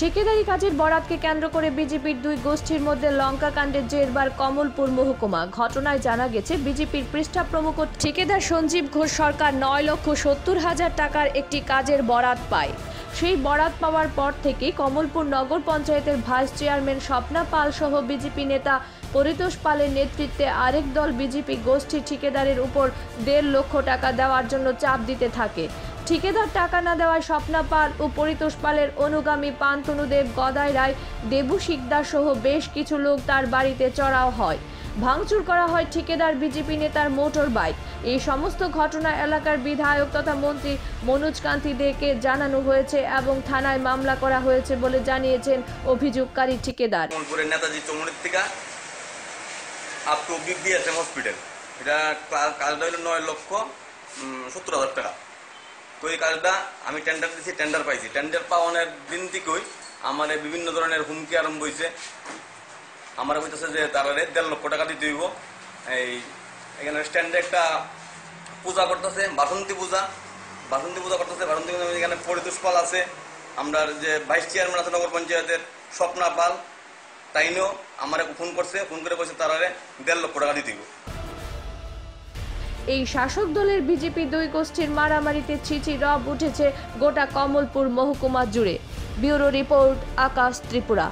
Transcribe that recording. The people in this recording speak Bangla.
ঠিকাদারি কাজের বরাতকে কেন্দ্র করে বিজেপির দুই গোষ্ঠীর মধ্যে লঙ্কা কাণ্ডের জেরবার কমলপুর মহকুমা। ঘটনায় জানা গেছে, বিজেপির পৃষ্ঠা প্রমুখ ঠিকাদার সঞ্জীব ঘোষ সরকার নয় লক্ষ সত্তর হাজার টাকার একটি কাজের বরাত পায়। সেই বরাত পাওয়ার পর থেকেই কমলপুর নগর পঞ্চায়েতের ভাইস চেয়ারম্যান স্বপ্না পাল সহ বিজেপি নেতা পরিতোষ পালের নেতৃত্বে আরেক দল বিজেপি গোষ্ঠী ঠিকাদারের উপর দেড় লক্ষ টাকা দেওয়ার জন্য চাপ দিতে থাকে। ঠিকাদার টাকা না দেওয়ায় স্বপ্না পাল ও পরিতোষ পালের অনুগামী পান্তনুদেব গদাই রায়, দেবু শিকদার সহ বেশ কিছু লোক তার বাড়িতে চড়াও হয়। ভাঙচুর করা হয় ঠিকাদার বিজেপি নেতার মোটর বাইক। এই সমস্ত ঘটনা এলাকার বিধায়ক তথা মন্ত্রী মনোজ কান্তি দেকে জানানো হয়েছে এবং থানায় মামলা করা হয়েছে বলে জানিয়েছেন অভিযোগকারী ঠিকাদার। নেতাজি থেকে হসপিটাল এটা নয় লক্ষ সত্তর হাজার টাকা। এই কাজটা আমি টেন্ডার দিয়েছি টেন্ডার পাইছি। টেন্ডার পাওয়ানোর দিন থেকেই আমার বিভিন্ন ধরনের হুমকি আরম্ভ হয়েছে আমার বলতেছে যে তারা দেড় লক্ষ টাকা দিতে হইব। এই, এখানে স্ট্যান্ডে একটা পূজা করতেছে, বাসন্তী পূজা। বাসন্তী পূজা করতেছে, বাসন্তী পূজা এখানে পরিতোষ পাল আছে। আমরা যে ভাইস চেয়ারম্যান আছে নগর পঞ্চায়েতের স্বপ্না পাল তাইনও আমার ফোন করছে। ফোন করে বলছে তারা রে দেড় লক্ষ টাকা দিতে হইব। এই শাসক দলের বিজেপি দুই গোষ্ঠীর মারামারিতে ছিচি রব উঠেছে গোটা কমলপুর মহকুমা জুড়ে। Bureau report Akash Tripura.